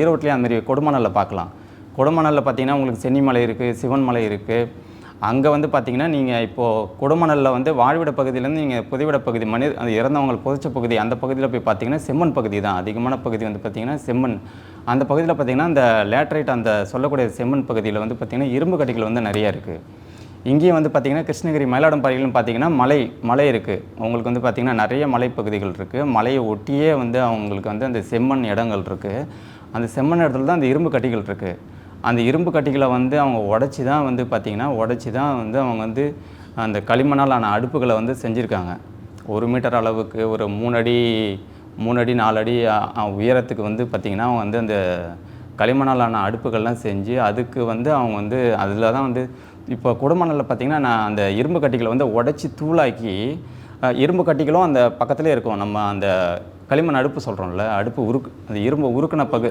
ஈரோட்லேயும் அந்த மாதிரி கொடுமணலில் பார்க்கலாம். கொடுமணலில் பார்த்தீங்கன்னா உங்களுக்கு சென்னிமலை இருக்குது சிவன் மலை இருக்குது அங்கே வந்து பார்த்திங்கன்னா நீங்கள் இப்போது கொடுமணலில் வந்து வாழ்விட பகுதியிலேருந்து நீங்கள் புதைவிட பகுதி மனித அந்த இறந்தவங்களை புதைச்ச பகுதி அந்த பகுதியில் போய் பார்த்தீங்கன்னா செம்மண் பகுதி தான். அதிகமான பகுதி வந்து பார்த்திங்கன்னா செம்மண். அந்த பகுதியில் பார்த்தீங்கன்னா அந்த லேட்ரைட் அந்த சொல்லக்கூடிய செம்மண் பகுதியில் வந்து பார்த்திங்கன்னா இரும்பு கட்டிகள் வந்து நிறைய இருக்குது இங்கேயும் வந்து பார்த்திங்கன்னா கிருஷ்ணகிரி மயிலாடும்பாறையிலும் பார்த்தீங்கன்னா மலை மலை இருக்குது உங்களுக்கு வந்து பார்த்திங்கன்னா நிறைய மலைப்பகுதிகள் இருக்குது மலையை ஒட்டியே வந்து அவங்களுக்கு வந்து அந்த செம்மண் இடங்கள் இருக்குது அந்த செம்மண் இடத்துல தான் அந்த இரும்பு கட்டிகள் இருக்குது அந்த இரும்பு கட்டிகளை வந்து அவங்க உடச்சி தான் வந்து பார்த்திங்கன்னா உடச்சி தான் வந்து அவங்க வந்து அந்த களிமண்ணால் ஆன அடுப்புகளை வந்து செஞ்சுருக்காங்க. ஒரு மீட்டர் அளவுக்கு ஒரு மூணு அடி மூணு அடி நாலு அடி உயரத்துக்கு வந்து பார்த்திங்கன்னா அவங்க வந்து அந்த களிமண்ணாலான அடுப்புகள்லாம் செஞ்சு அதுக்கு வந்து அவங்க வந்து அதில் தான் வந்து இப்போ குடமணலில் பார்த்திங்கன்னா நான் அந்த இரும்பு கட்டிகளை வந்து உடச்சி தூளாக்கி இரும்பு கட்டிகளும் அந்த பக்கத்துலேயே இருக்கும். நம்ம அந்த களிமண் அடுப்பு சொல்கிறோம்ல அடுப்பு உருக்கு அந்த இரும்பு உருக்குன பகு